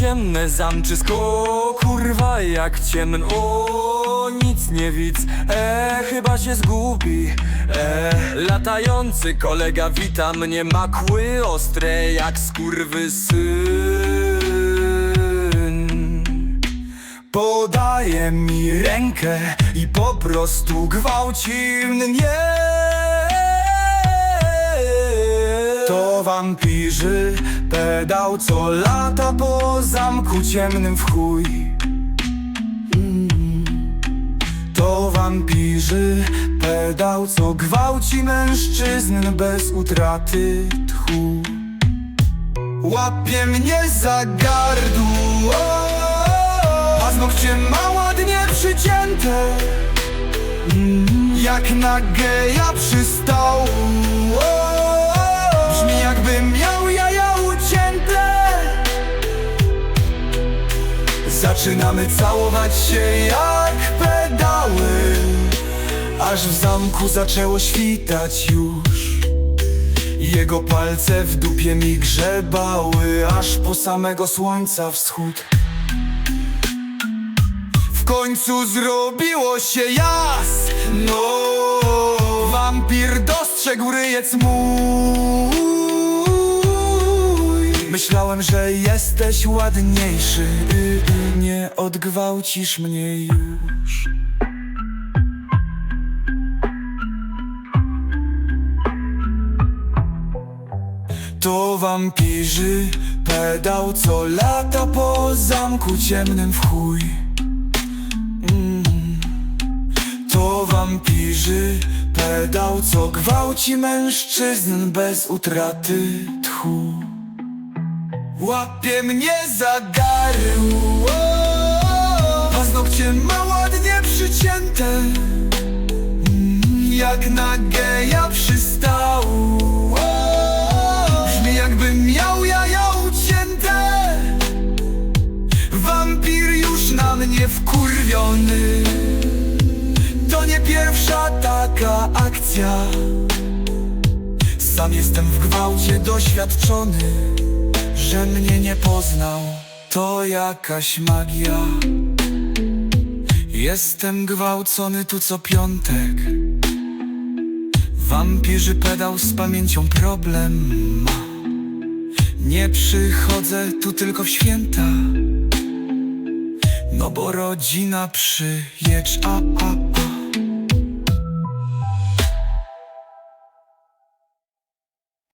ciemne zamczysko Kurwa jak ciemno O, nic nie widz. E, chyba się zgubi. E, latający kolega wita mnie Ma kły ostre jak skurwy syn. Podaje mi rękę i po prostu gwałci mnie wampirzy, pedał co lata po zamku ciemnym w chuj. Mm. To wampirzy, pedał co gwałci mężczyzn bez utraty tchu. Łapie mnie za gardło Paznokcie ma ładnie przycięte. Mm, Jak na geja przystał Zaczynamy całować się jak pedały Aż w zamku zaczęło świtać już. Jego palce w dupie mi grzebały Aż po samego słońca wschód. W końcu zrobiło się jasno. Wampir dostrzegł ryjec mój. Myślałem, że jesteś ładniejszy Nie odgwałcisz mnie już. To wampirzy, pedał co lata po zamku ciemnym w chuj. Mm. To wampirzy, pedał co gwałci mężczyzn bez utraty tchu. Łapie mnie za garło Jak na geja przystało Brzmi jakby miał jaja ucięte. Wampir już na mnie wkurwiony. To nie pierwsza taka akcja. Sam jestem w gwałcie doświadczony Że mnie nie poznał. To jakaś magia. Jestem gwałcony tu co piątek Wampirzy pedał z pamięcią problem. Ma Nie przychodzę tu tylko w święta. No bo rodzina przyjedź, a, a,